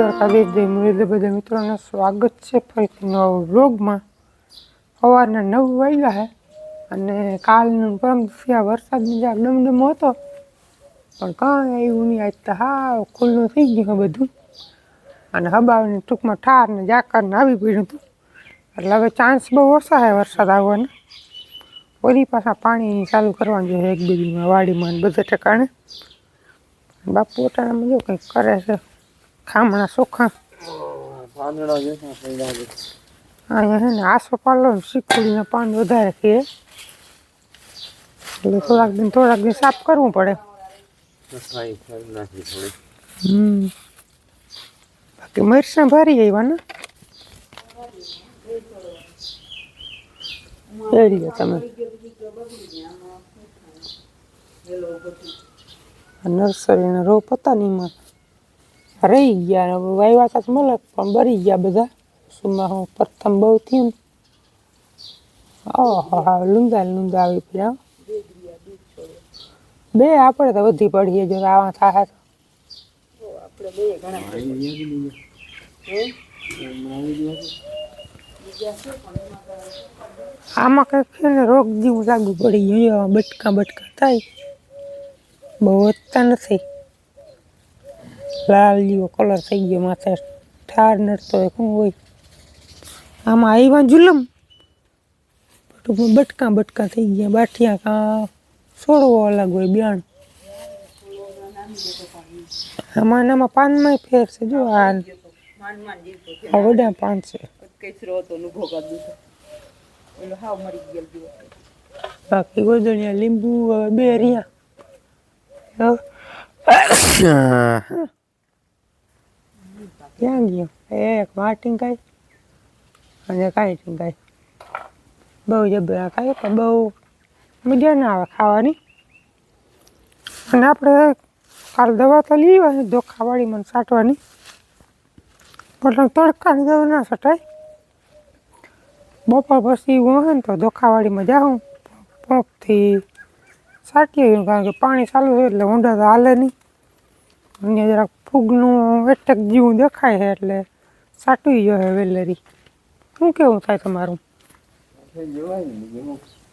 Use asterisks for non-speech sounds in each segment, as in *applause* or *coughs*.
રામ રામ જય જય મુરલીધર બધા સ્વાગત છે ફરીથી નવા વ્લોગમાં. સવારના નવ વાગ્યા છે અને કાલનું પરમ દિવસે વરસાદની જરાક ડમડમો હતો. પણ કાંઈ આવ્યું નહીં. આજ તો હા ખુલ્લું થઈ ગયું બધું. અને હબાવને ટૂંકમાં ઠાર ને જાકર ને આવી પડ્યું હતું. એટલે હવે ચાન્સ બહુ ઓછા છે વરસાદ આવવાનો. વળી પાછા પાણી ચાલુ કરવાનું જોઈએ એક બીજીમાં વાડીમાં બધે ઠેકાણે. બાપુ પોતાના જો કંઈક કરે છે. ખામણા ચોખા. અહીંયા છે. ને આસો પાલો ને પાન વધારે છે. એટલે થોડાક દિન થોડાક દિન સાફ કરવું પડે. હમ. બાકી મરચાં ભારી આવ્યા ને? એ રીતે તમે. નર્સરીના રોપ હતા ને એમાં રહી ગયા વાયવા તો મલક પણ બરી ગયા બધા. સુમાં હું પ્રથમ બહુ થયું ઓહો, હા લુંદા લૂંદા આવી પડ્યા. બે આપણે તો વધી પડીએ જો, આવા થાય આમાં કંઈક છે ને, રોગ જેવું લાગુ પડી ગયું બટકા બટકા થાય. બહુ વધતા નથી. લાલ જેવો કલર થઈ ગયો માથે ઠાર નડતો હોય શું હોય. આમાં આવ્યા જુલમ. ટૂંકમાં બટકા બટકા થઈ ગયા બાઠિયા કાં છોડવો અલગ હોય બિયાણ. આમાં નામાં પાનમાં ફેર છે જો આ વડા પાન છે. બાકી ગોદણિયા લીંબુ બે રહ્યા. *coughs* હવ. ક્યાં ગયો એક વાર ટીંકાય અને કાંઈ ટીંકાય બહુ જબરા ખાય, પણ બહુ મજા ના આવે ખાવાની. અને આપણે કાલ દવા તો લઈ આવે ધોખાવાળી મને સાટવાની. પણ તડકાની દવા ના સટાય. બપોર પછી હોય ને તો ધોખાવાળીમાં જાઉં, પંપથી સાટીએ, કારણ કે પાણી ચાલુ હોય એટલે ઊંડા તો હાલે નહીં. અને જરાક ફૂગનું એટેક જેવું દેખાય છે એટલે સાટવી જોઈએ વેલેરી. શું કેવું થાય તમારું?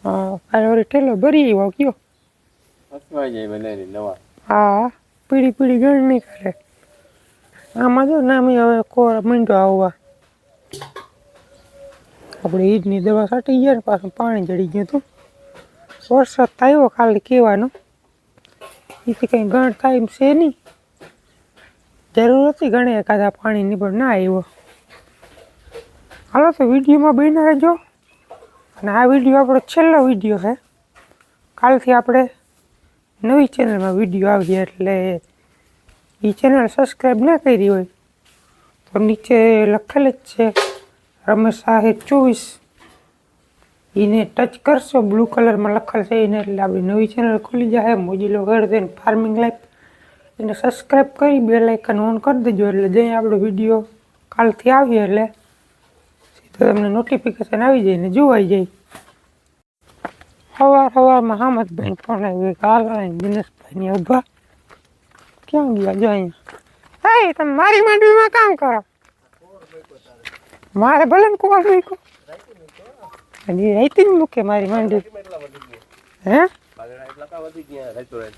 હું. કાલે ઠેલો ભરી આવ્યો કયો. હા પીળી પીળી ગણ નહીં કરે. આમાં જો નામી હવે કોર મીંડો આવવા. આપણે ઈદની દવા છાંટી ગયા ને પાછું પાણી જડી ગયું હતું. વરસાદ થયો ખાલી કહેવાનો. એથી કંઈ ગણ થાય એમ છે નહીં. જરૂર હતી ગણે એકાદા પાણીની, પણ ના આવ્યો. હાલો તો વિડીયોમાં બન્યા રહેજો. અને આ વીડિયો આપણો છેલ્લો વીડિયો છે. કાલથી આપણે નવી ચેનલમાં વીડિયો આવીએ એટલે એ ચેનલ સબસ્ક્રાઈબ ના કરી હોય તો નીચે લખેલ જ છે, રમેશ સાહેબ ચોવીસ. એને ટચ કરશો બ્લુ કલરમાં લખેલ છે એને એટલે આપણી નવી ચેનલ ખુલી જાય મોજીલો ગાર્ડન ફાર્મિંગ લાઈફ એને સબસ્ક્રાઈબ કરી, બે લાઇકન ઓન કરી દેજો એટલે જઈ આપણો વીડિયો કાલથી આવીએ એટલે સીધો તમને નોટિફિકેશન આવી જાય ને જોવાઈ જાય. સવાર સવારમાં હામદભાઈ ફોન આવ્યો કાલ હાલ અહીં દિનેશભાઈને ક્યાં ગયા? જો અહીંયા. હે તમે મારી માંડવીમાં કામ કરો? મારે ભલે ને કોણ મૂકો હજી રહેતી જ મૂકે મારી માંડવી. હે પાંદડા એટલા કાં વધી ગયા રેસ્ટોરન્ટ?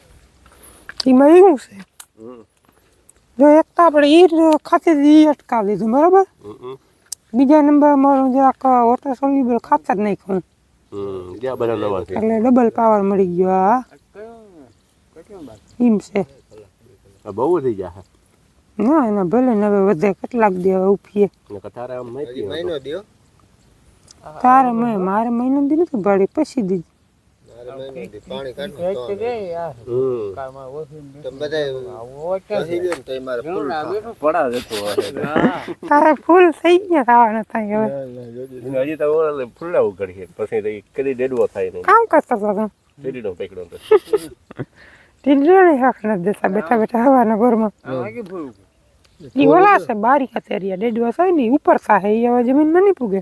એમાં એવું છે. જો એક તો આપણે એ ખાતેથી અટકાવી દીધું બરાબર? બીજા નંબર મારું જરાક વોટર સોલ્યુબલ ખાતર નાખ્યું. એટલે ડબલ પાવર મળી ગયો આ એમ છે. બહુ થઈ ગયા ના એના ભલે ને હવે વધે કેટલાક દે હવે ઉફીએ ને કથારે આમ તારે મેં મારે મહિનો દીધું નથી ભાડી પછી દીધી. *laughs* તારે ફૂલ થઈ ગયા થવાના થાય હવે. હજી તો ઓલે ફૂલાવું પછી કદી ડેડવો થાય નહીં. કામ કરતો હતો તું. ટેડીનો પકડો તો. ટીંડણી હક નથી દેતા બેઠા બેઠા હવાના ઘરમાં. ઈ ઓલા છે બારી ખાતેરિયા ડેડવા થાય ને ઉપર થાય. ઈ હવે જમીનમાં નહીં પૂગે.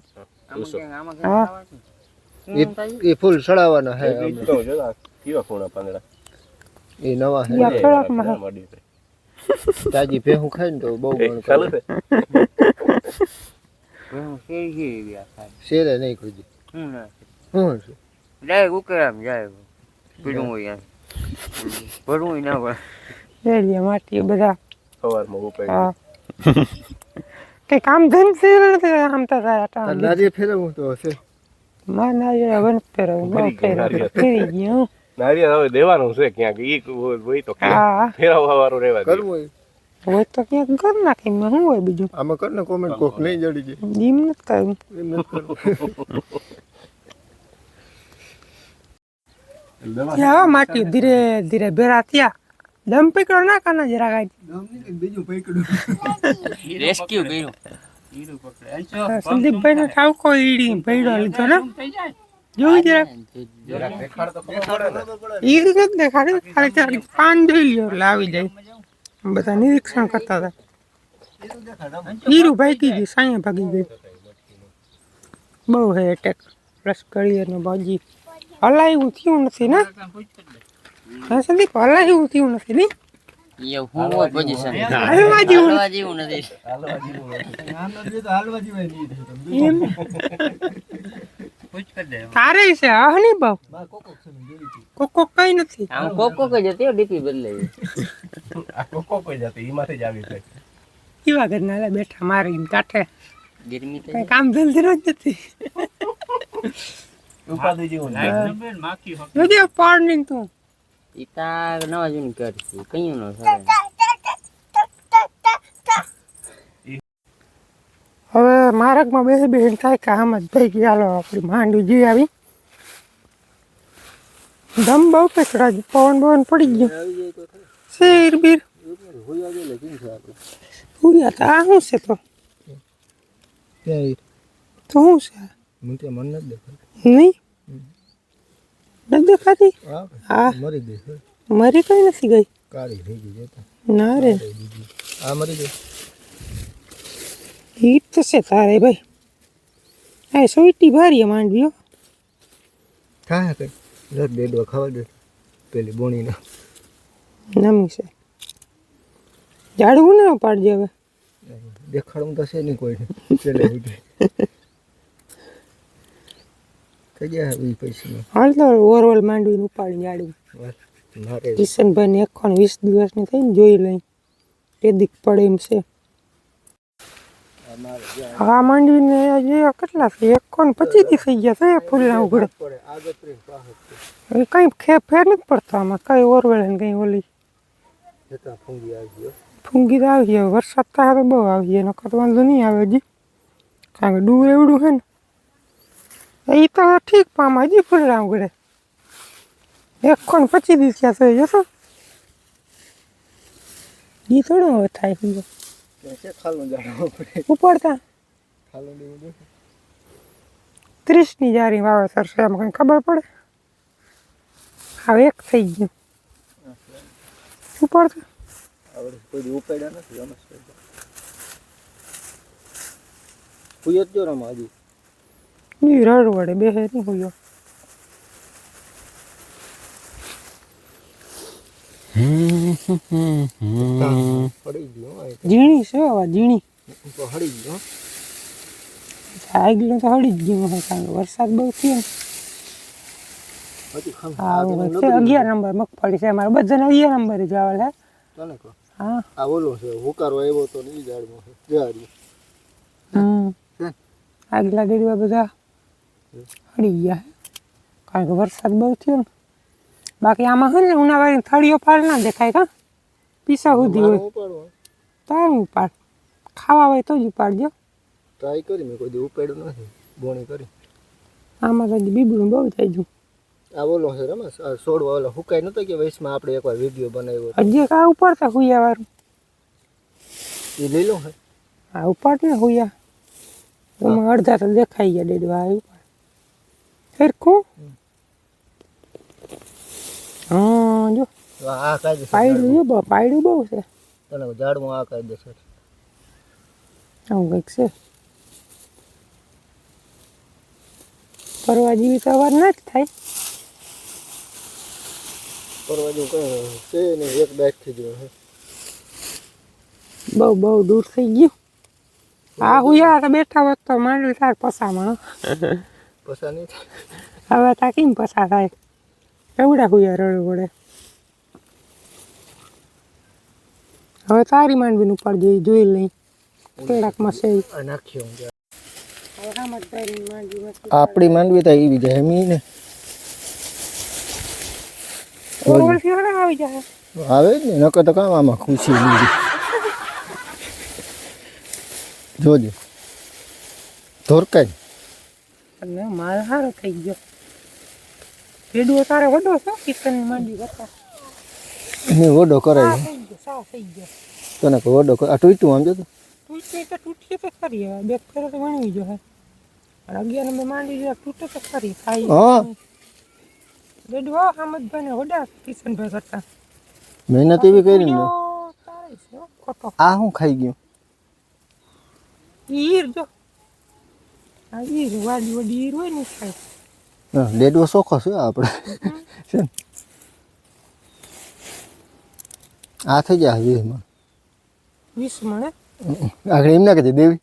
એ ફૂલ ચડાવવાના હે કેવા ખૂણા પાંદડા. એ નવા હે. જાય. તાજી ભેહું ખાય ને તો બહુ ગણ ચાલુ છે હું શેરી નહીં ખુજી હું. ના શું? છે ઉકેરામ જાય. પીડું હોય ભરવું ના પડે રેડિયા માટી બધા. સવારમાં ઉપાય કઈ કામ ધંધે આમ તો ફેરવવું તો હશે. માર ના જરા વન પહેરવું બહુ પહેરવું નારિયેળ. ફેરી ગયું નારિયેળ હવે દેવાનું છે ક્યાંક ઈ હોય તો ક્યાંક હા વાળું રહેવા દે કરવું હોય હોય તો ક્યાંક કર નાખી મેં શું હોય બીજું આમાં કર ને કોમેન્ટ કોક નહીં જડી જાય જીમ નથી નથી કરવું હા માટી ધીરે ધીરે ભેરા થયા દમ પકડો ના કાના જરા ગાડી બીજું પૈકડું રેસ્ક્યુ કર્યું સંદીપભાઈ ને ઠાવકો ઈડી ભેડો લીધો ને? જોઈ જરા જરાક? ઈડી નથી દેખાડી. ખાલી જરાક પાન જોઈ લ્યો એટલે આવી જાય બધા નિરીક્ષણ કરતા હતા. હીરું ભાગી ગયું સાયા ભાગી ગયું. બહુ હે એટેક પ્લસ કરી અને બાજી. હલાયું થયું નથી ને? હા સંદીપ હલાયું થયું નથી ને? એ હું હોય પોઝિશન હાલવા જેવું હાલવા જેવું નથી એમ તારે છે હા નહીં બહુ કોક કોક કઈ નથી આમ કોક કોક જ હતી ડીપી બદલાઈ આ કોકો કોઈ જતી ઈમાંથી જ આવી જાય એવા ઘરના લે બેઠા મારી કાંઠે ગરમી તો કઈ કામ ધંધે જ નથી ઉપાધિ જેવું ને. જોજે પાડ નહીં તું ઈ તાર નવા જૂન કરશે કયું નો સારું હવે માર્ગમાં બેસી બેસી થાય કે આમ જ થઈ ગયા હાલો આપણી માંડવી જઈ આવી. દમ બહુ પેકડા છે પવન બવન પડી ગયો. શેર બીર. પૂર્યા તો આ શું છે તો? તો શું છે? મને નથી નહીં? નથી દેખાતી? હા હા. મરી ગઈ મરી કઈ નથી ગઈ? કાળી થઈ ગઈ ના રે. આ મરી ગઈ. હીટ તો છે તારે ભાઈ. આ સોઈટી ભારી માંડવીઓ થાય કઈ? રસ બેડવા ખાવા દે. પેલી બોણીના. નમી છે. ઝાડવું ના પાડજે હવે. દેખાડવું તો છે નહીં કોઈને. પેલે ઉઠી ગયા ઈ પૈસા હાલ તો ઓરવલ માંડવીને ઉપાડી ઝાડવું કિશનભાઈ ને એકસો ને વીસ દિવસની થઈને જોઈ લઈ તેદીક પડે એમ છે. હા માંડવીને જે કેટલા છે એકસો ને પચીસ દી થઈ ગયા છે ફૂલના ઉઘડે. કઈ ફેર નથી પડતો આમાં. કઈ ઓરવેળ ને કઈ ઓલી. ફૂંગી આવી ગયો. તો આવી હવે વરસાદ તો બહુ આવી નકર વાંધો નહીં આવે હજી. કારણ કે ડૂર એવડું છે ને એ તો ઠીક પામ હજી ફૂલ રાંગડે એકસો ને પચીસ દિવસ ક્યાં થઈ જશો એ થોડો હવે થાય ઉપાડતા. ત્રીસની જારી વાવેતર છે એમ કંઈ ખબર પડે? હવે એક થઈ ગયું. ઉપાડતા. ઉપાડ્યા નથી હજી. ઈ રડ વડે બેહે નહીં હોયો ઝીણી છે આવા ઝીણી આગલો તો હળી જ ગયું હોય કારણ કે વરસાદ બહુ થયો ને. અગિયાર નંબર મગફળી છે અમારે બધાને અગિયાર નંબર જ આવે છે હા આ ઓલો છે હુકારો આવ્યો તો ને ઈ ઝાડમાં છે હમ આગલા ગેડવા બધા હળી ગયા કારણ કે વરસાદ બહુ થયો ને. બાકી આમાં છે ને ઉનાવાળી થળીઓ પાડ ના દેખાય કા. પીસા સુધી હોય. તારું ઉપાડ. ખાવા હોય તો જ ઉપાડજો. ટ્રાય કરી મેં કોઈ દી ઉપાડ્યું નથી. બોણી કરી. આમાં કદી બીબડું બહુ થઈ ગયું. આ બોલો છે રમસ આ છોડવા ઓલો હુકાય નતો કે વૈશમાં આપણે એકવાર વીડિયો બનાવ્યો હજી કા ઉપાડતા હુયા વાળું એ લઈ લો હે. ઉપાડ ને હુયા. એમાં અડધા તો દેખાઈ ગયા ડેડવા આ ઉપાડ સરખું હા જો. આ કાયદે પાયડું બહુ પાયડું બહુ છે. તને ઝાડમાં આ છે આવું કંઈક છે. ફરવા જેવી સવાર ના જ થાય. ફરવા જેવું કઈ છે નહીં એક દાંત થઈ ગયો છે. બહુ બહુ દૂર થઈ ગયું. આ હુયા તો બેઠા હોત તો માંડવી સાર પસામાં પસા નહીં હવે તા કેમ પસા થાય? કેવડા હુયા રડવું પડે હવે તારી માંડવી ઉપર જોઈ જોઈ લઈ. કેળાકમાં છે. નાખ્યો. આપણી માંડવી તો એવી જાય એમ ને. આવી જાય. આવે જ ને નકર તો કામ આમાં ખુશી લીધી જોજો. ધોરકાય. અને માલ સારો થઈ ગયો. રેડુઓ તારે વડો છે કિચનની માંડી કરતા? એને વડો કરાય સા થઈ ગયો તને કહું વડો કર આ તૂટ્યું આમ જતો તૂટે તો તૂટીએ તો ખરી હવે. બે ફેર તો વણવી જો હે પણ અગિયાર નંબર માંડી જો તૂટે તો ખરી ખાઈ હા. રેડવા હામદભાઈ ને વડા કિશનભાઈ કરતા. મહેનત એવી કરી ને. આ હું ખાઈ ગયું. ઈર જો. આ ઈર વાડી વડી ઈર હોય ને ખાય હા, ડેડવો ચોખ્ખો છે આપણે. છે ને? આ થઈ જાય મણ. વીસ મણે આગળ એમ ના કહેતી દેવી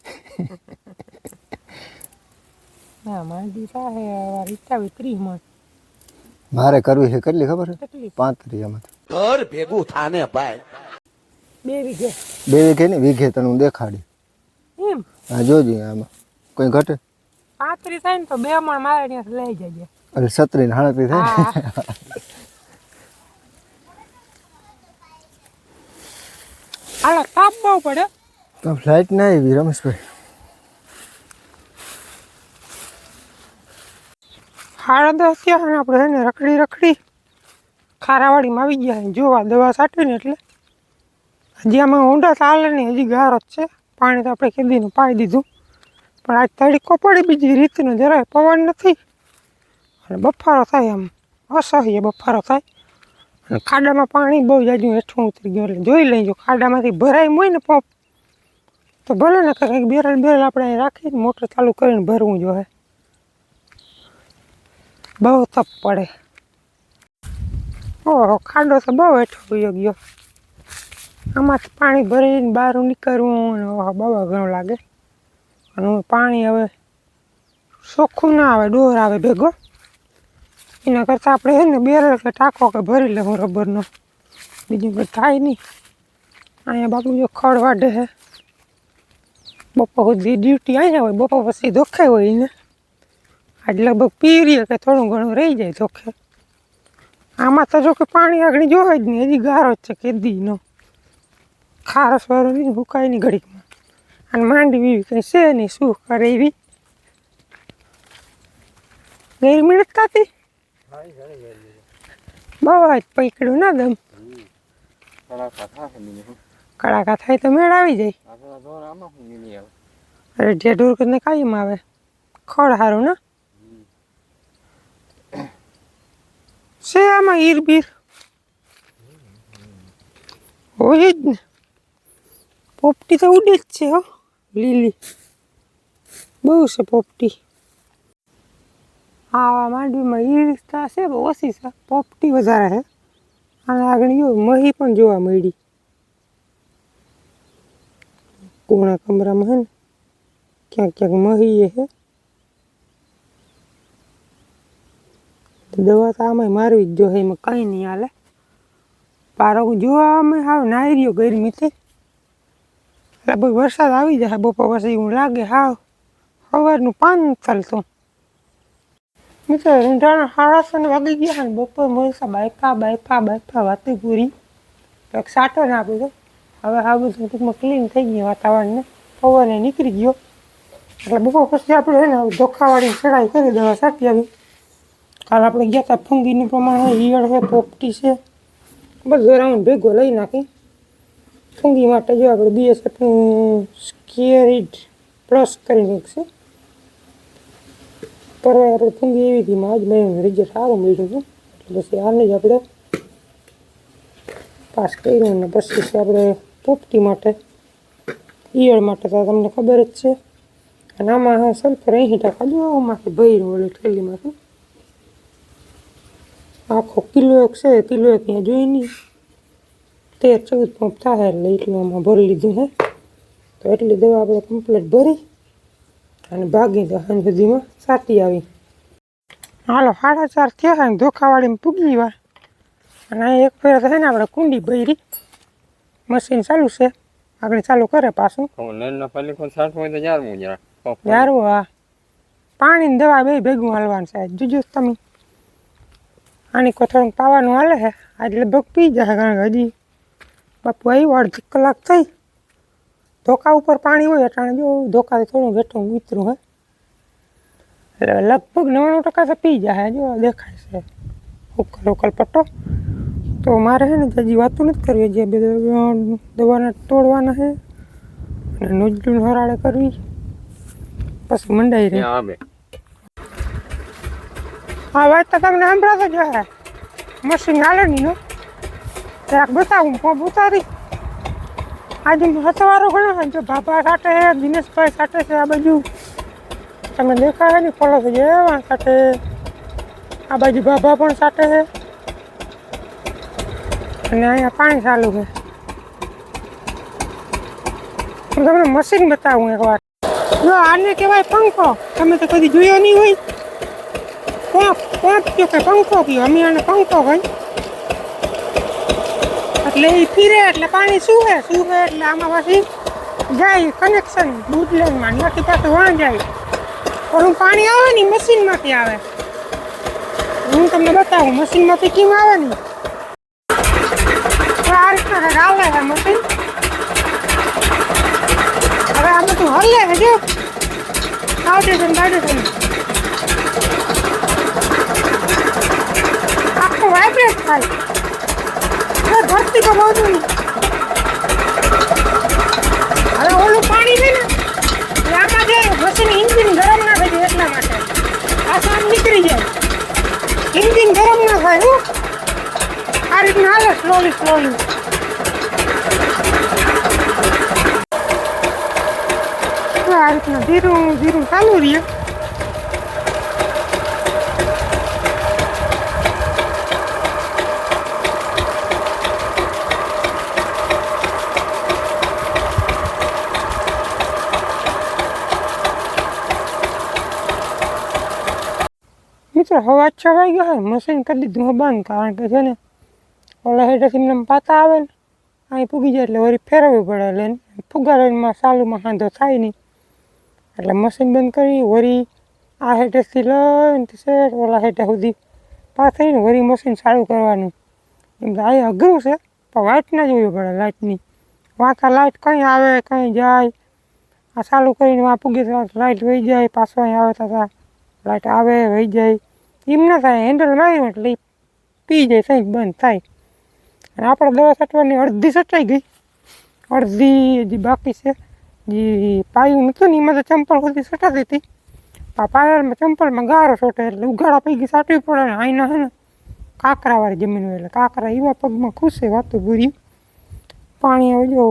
ના માંડી સાહે રીચાવી ત્રીસ મણ. મારે કરવી છે કેટલી ખબર છે? પાંચ પાંત્રીસ એમાં ઘર ભેગું થાને ભાઈ. બે વીઘે. બે વીઘે ને વીઘે તને હું દેખાડી. એમ? હા જોજે આમાં. કોઈ ઘટે? પાંત્રીસ થાય ને તો બે મણ મારે ત્યાંથી લઈ જજે. એટલે સત્રી ને સાડત્રીસ થાય ને? હાલો તાપ બહુ પડે. તો ફ્લાઇટ ના આવી રમેશભાઈ. સાડા દસ થયા અને આપણે એને રખડી રખડી ખારાવાડીમાં આવી ગયા જોવા દવા છાંટીને એટલે. હજી આમાં ઊંડા ચાલે નહીં હજી ગારો જ છે. પાણી તો આપણે કીધીને પાઈ દીધું. પણ આજ તડકો પડે બીજી રીતનો, જરાય પવન નથી. અને બફારો થાય આમ, અસહ્ય બફારો થાય. અને ખાડામાં પાણી બહુ જાજુ હેઠું ઉતરી ગયું એટલે જોઈ લેજો, ખાડામાંથી ભરાય હોય ને પંપ. તો ભલે ને કંઈક બેરલ બેરલ આપણે અહીં રાખીને મોટર ચાલુ કરીને ભરવું જોઈએ. બહુ તપ પડે. ઓહો, ખાડો તો બહુ હેઠો ગયો ગયો. આમાંથી પાણી ભરીને બહાર નીકળવું ને ઓહો, બહુ ઘણું લાગે. અને પાણી હવે ચોખ્ખું ના આવે, ડોર આવે ભેગો. એના કરતાં આપણે છે ને બેરલ કે ટાંકો કે ભરી લેવું રબરનો. બીજું કંઈ થાય નહીં. અહીંયા બાપુ જો ખડ વાઢે છે. બપોર સુધી ડ્યુટી અહીંયા હોય, બપોર પછી ધોખે હોય એને. આજ લગભગ પીરીએ કે થોડું ઘણું રહી જાય ધોખે. આમાં તો જો કે પાણી આગળ જોવે જ નહીં, હજી ગારો જ છે, કેદીનો. ખારસ વાળો નહીં હુકાય નહીં ઘડીકમાં. અને માંડવી કંઈ છે નહીં, શું કરે એવી? ગઈ મિનિટ કાતી? બવા જ પકડ્યું ના દમ. કડાકા થાય તો મેળ આવી જાય. અરે ઢેઢુર કરીને કાયમ આવે. ખડ સારું ના? છે આમાં ઈર બીર હોય જ ને. પોપટી તો ઉડે જ છે હો. લીલી. બહુ છે પોપટી. આવા માંડવીમાં ઈરતા છે, બહુ ઓછી છે. પોપટી વધારે છે. અને આગળ મહી પણ જોવા મળી. કોણા કમરામાં હે ને, ક્યાંક ક્યાંક મહી તો દવા તો આમાં મારવી જ જોઈએ, એમાં કંઈ નહીં હાલે. પારો જોવા અમે હાવ નાઈ રહ્યો ગરમીથી. લગભગ વરસાદ આવી જાય, બપોર પછી એવું લાગે, હાવ. સવારનું પાન ચાલતું. મિત્રો, રૂંઢાણા સાડા ત્રણ વાગી ગયા ને બપોર મોરસા બાયપા બાયપા બાયપા વાતી પૂરી. એક સાટો ને આપી દો હવે આ બધું ટૂંકમાં ક્લીન થઈ ગયું વાતાવરણને. પવને નીકળી ગયો. એટલે બપોર પછી આપણે છે ને ધોખાવાળી ચડાઈ કરી દેવા સાટી આવી. કાલ આપણે ગયા હતા ફૂંગીનું પ્રમાણ હોય, ઈયળ છે, પોપટી છે. બધું રાઉન્ડ ભેગો લઈ નાખી. ફૂંગી માટે જો આપણે બીએસએફનું સ્કેરિડ પ્લસ કરી છે. પરવા આપણે ફૂંગી એવી હતી આજ મેં રિઝલ્ટ સારું મળ્યું હતું એટલે પછી આને જ આપણે પાસ કર્યું અને પછી છે આપણે પોપટી માટે, ઈયળ માટે તો તમને ખબર જ છે. અને આમાં સલ્ફર અહીં ટકા જો આમાંથી ભર્યું ઓલી થેલીમાંથી. આખો કિલો એક છે કિલો એક ત્યાં જોઈ નહીં. તેર ચૌદ પંપ થાય એટલે એટલું આમાં ભરી લીધું હે. તો એટલી દવા આપણે કમ્પ્લીટ ભરી અને ભાગી તો સાંજ સુધીમાં સાટી આવી. હાલો સાડા ચાર થયા ને ધોખાવાળીમાં પૂગી વા અને અહીં એક ફેર છે ને આપણે કુંડી ભરી. મશીન ચાલુ છે. આગળ ચાલુ કરે પાછું. જારવું હું પાણી ને દવા બે ભેગું હાલવાનું છે. જોજો તમે. આની કોથળું પાવાનું હાલે છે. એટલે લગભગ પી જશે કારણ કે હજી બાપુ આવ્યો અડધી કલાક થઈ. ધોકા ઉપર પાણી હોય અટાણે જો ધોકાથી થોડું બેઠું ઉતરું હે. એટલે લગભગ નવ્વાણું ટકા તો પી જાય જો દેખાય છે. ઉકલ ઉકલ પટ્ટો. તો મારે છે ને હજી વાતું નથી કરવી જે બે દવાના તોડવાના છે અને નોજલું હરાળે કરવી. પછી મંડાઈ રહી. હા વાત તો તમને સંભળાતો જ હે મશીન હાલે નહીં જરાક બતાવું પંપ ઉતારી. આજે હથવારો ઘણો છે જો બાબા કાટે છે, દિનેશભાઈ કાટે છે, આ બાજુ. તમે દેખાય ને, ફોલો થઈ જાય કાટે આ બાજુ બાબા પણ સાથે છે. અને અહીંયા પાણી ચાલુ છે. હું તમને મશીન બતાવું એકવાર જો, આને કહેવાય પંખો. તમે તો કદી જોયો નહીં હોય. કોક કોક કયો કે પંખો કયો? અમે આને પંખો કઈ એટલે એ ફીરે એટલે પાણી સુહે સુહે એટલે આમાં પછી જાય કનેક્શન દૂધ લાઈનમાં ત્યાંથી પાછું વાં જાય. હું પાણી આવે ને મશીનમાંથી આવે. હું તમને બતાવું મશીનમાંથી કેમ આવે ને આ રીતના આવે છે મશીન હવે આ બધું હલે છે, જો. આવડે છે બાડે છે. આખું વાઇબ્રેટ થાય. હવે ધરતી તો બહુ હવે ઓલું પાણી છે ને આમાં જે મશીન ઇન્જિન ગરમ ના થઈ જાય એટલા માટે. આ સામ નીકળી જાય. ઇન્જિન ગરમ ના થાય, હું. આ રીતના હાલે સ્લોલી સ્લોલી આ રીતના ધીરું ધીરું ચાલુ રહીએ મિત્રો હવા છવાઈ ગયો હોય મશીન કરી દીધું હવે બંધ, કારણ કે છે ને, ઓલા હેઠેથી એમને પાતા આવે ને, અહીં પૂગી જાય એટલે વળી ફેરવવી પડે એટલે ફુગાડવામાં સાલુમાં હાંધો થાય નહીં. એટલે મશીન બંધ કરી, વળી આ હેઠેથી લઈને શેઠ ઓલા હેઠે સુધી પાથરીને વળી મશીન ચાલુ કરવાનું. એમ તો આ અઘરું છે, પણ લાઇટ ના જોવી પડે લાઇટની વાંકા લાઇટ કંઈ આવે, કંઈ જાય, આ ચાલુ કરીને આ પૂગી લાઇટ વહી જાય, પાછો અહીં આવે તો લાઇટ આવે, વહી જાય. એમ ના થાય હેન્ડલ મારીને એટલે એ પી જાય સાહેબ, બંધ થાય. અને આપણે દવા છાંટવાની અડધી છટાઈ ગઈ. અડધી હજી બાકી છે, જે પાયું નહોતું ને એમાં તો ચંપલ સુધી છટાતી હતી. આ પાયરમાં ચંપલમાં ગારો છોટે એટલે ઉઘાડા પૈકી સાટવી પડે ને અહીંના હે ને, કાંકરાવાળી જમીન હોય એટલે કાંકરા એવા પગમાં ખુશે વાતું પૂરી પાણી હવે જો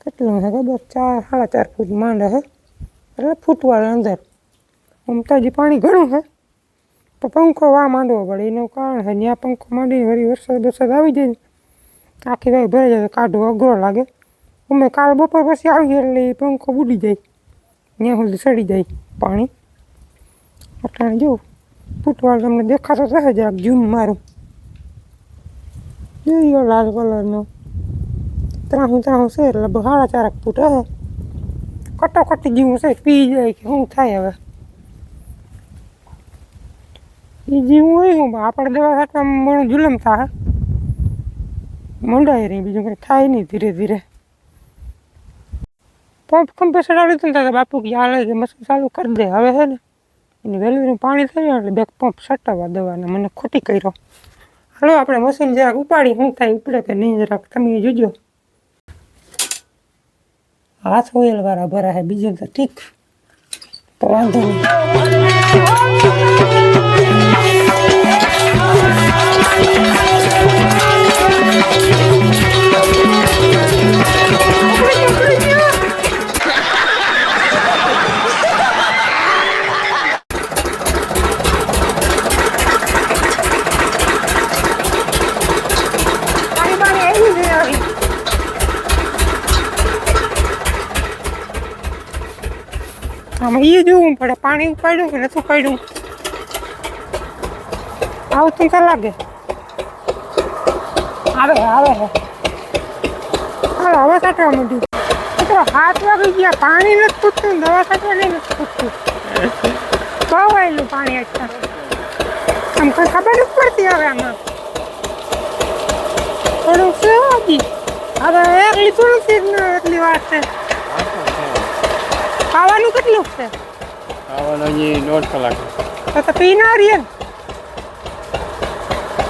કેટલું છે ખબર? ચાર, સાડા ચાર ફૂટ માંડે છે. એટલે ફૂટવાળા અંદર. આમ તો હજી પાણી ઘણું છે. તો પંખો વા માંડવો પડે એનું કારણ છે ત્યાં પંખો માંડીને વળી વરસાદ વરસાદ આવી જાય આખી ભાઈ ભરાઈ જાય કાઢવો અઘરો લાગે. અમે કાલ બપોર પછી આવીએ એટલે એ પંખો બુડી જાય ત્યાં સુધી સડી જાય પાણી. અટાણે જોઉં ફૂટવાળ તમને દેખાતો થશે જરાક ઝૂમ મારું. જોયો લાલ કલરનો. ત્રાહું ત્રાહું છે, એટલે સાડા ચારક ફૂટ હશે કટોકટી જેવું છે, પી જાય કે શું થાય હવે? એ જીવું હોય હું આપણે દવા છાંટવામાં ઘણું જુલમ થાય મંડાય રહી, બીજું કંઈ થાય નહીં ધીરે ધીરે. પંપ કમ્પ્રેસર આવડી હતું ને બાપુ કે હાલે કે મશીન ચાલુ કરી દે. હવે છે ને, એની વેલ્યુનું પાણી થયું એટલે બે પંપ સટાવવા દવાને, મને ખોટી કર્યો. હાલો, આપણે મશીન જરાક ઉપાડી, શું થાય ઉપડે કે નહીં જરાક, તમે જોજો. હાથ ઓઇલ વાળા ભરા છે બીજું તો ઠીક. તો વાંધો નહીં. એ જોવું પડે પાણી ઉપાડ્યું કે નથી ઉપાડ્યું આવતું લાગે. આવે આવે. હાલો હવે સાટવા માંડ્યું. મિત્રો હાથ વાગી ગયા. પાણી નથી પૂછતું દવા સાટવા નહીં નથી ખૂટતું કવાયેલું પાણી અત્યારે. આમ કઈ ખબર નથી પડતી હવે આમાં. થોડું શું હતી હવે એક લીધું નથી એટલી વાત છે. ખાવાનું કેટલું છે? આવવાનો હજી દોઢ કલાક. તો તો પી ના રહીએ ને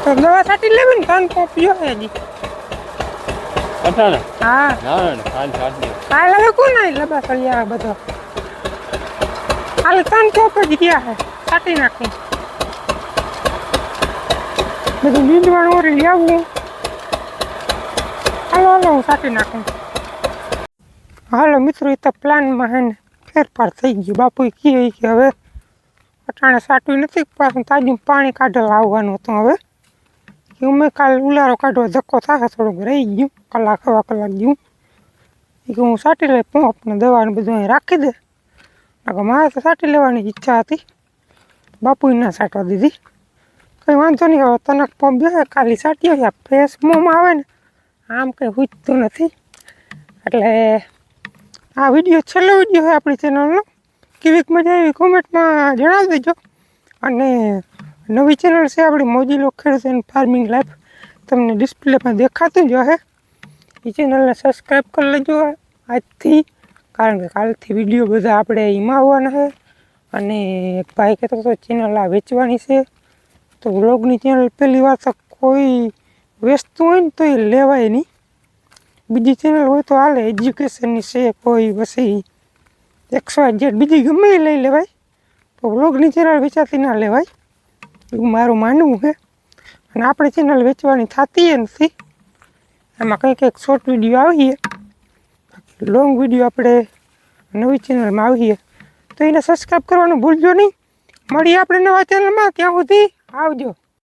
તો દવા છાંટી લેવી ને ત્રણ કોપીઓ છે હજી હતા ને હા. ના ના સાત દિવસ કાલ હવે કોણ આવી લબા આવે બધો. હાલ ત્રણ કોપ જ ગયા હે. છાંટી નાખું. બધું લીંદવાનું ઓરી લેવું હાલો હાલો હું સાટી નાખું. હાલો મિત્રો એ તો પ્લાનમાં હે ને. ફેરફાર થઈ ગયો. બાપુ કહે કે હવે અટાણે સાટવી નથી, પાછું તાજું પાણી કાઢવા આવવાનું હતું હવે. કે અમે કાલ ઉલારો કાઢવા ધક્કો થશે થોડુંક રહી ગયું, કલાક, હવા કલાક જેવું. એ કે હું સાટી લઈ પોંપ ને દવાને બધું અહીં રાખી દે. નકર મારે તો સાટી લેવાની ઈચ્છા હતી. બાપુએ ના સાટવા દીધી. કંઈ વાંધો નહીં, હવે તનક પંપ બે કાલી સાટી ફ્રેશ મોંમાં આવે ને, આમ કંઈ હુજતું નથી. એટલે આ વીડિયો, છેલ્લો વીડિયો હોય આપણી ચેનલનો. કેવીક મજા આવી, કોમેન્ટમાં જણાવી દેજો અને નવી ચેનલ છે આપણી મોજીલો ખેડૂત એન્ડ ફાર્મિંગ લાઈફ. તમને ડિસ્પ્લેમાં દેખાતું જ હશે. એ ચેનલને સબસ્ક્રાઈબ કરી લેજો. આજથી, કારણ કે કાલથી વીડિયો બધા આપણે એમાં આવવાના છે. અને એક ભાઈ કહેતો હતો, ચેનલ આ વેચવાની છે. તો વ્લોગની ચેનલ પહેલી વાર તો કોઈ વેચતું હોય ને તો એ લેવાય નહીં. બીજી ચેનલ હોય તો હાલે એજ્યુકેશનની છે, કોઈ પછી એકસો જેટ બીજી ગમે એ લઈ લેવાય. તો બ્લોગની ચેનલ વેચાતી ના લેવાય. એવું મારું માનવું છે. અને આપણી ચેનલ વેચવાની થતી નથી. એમાં કંઈક એક શોર્ટ વીડિયો આવીએ. લોંગ વીડિયો આપણે નવી ચેનલમાં આવીએ. તો એને સબસ્ક્રાઈબ કરવાનું ભૂલજો નહીં. મળીએ આપણે નવા ચેનલમાં ત્યાં સુધી આવજો.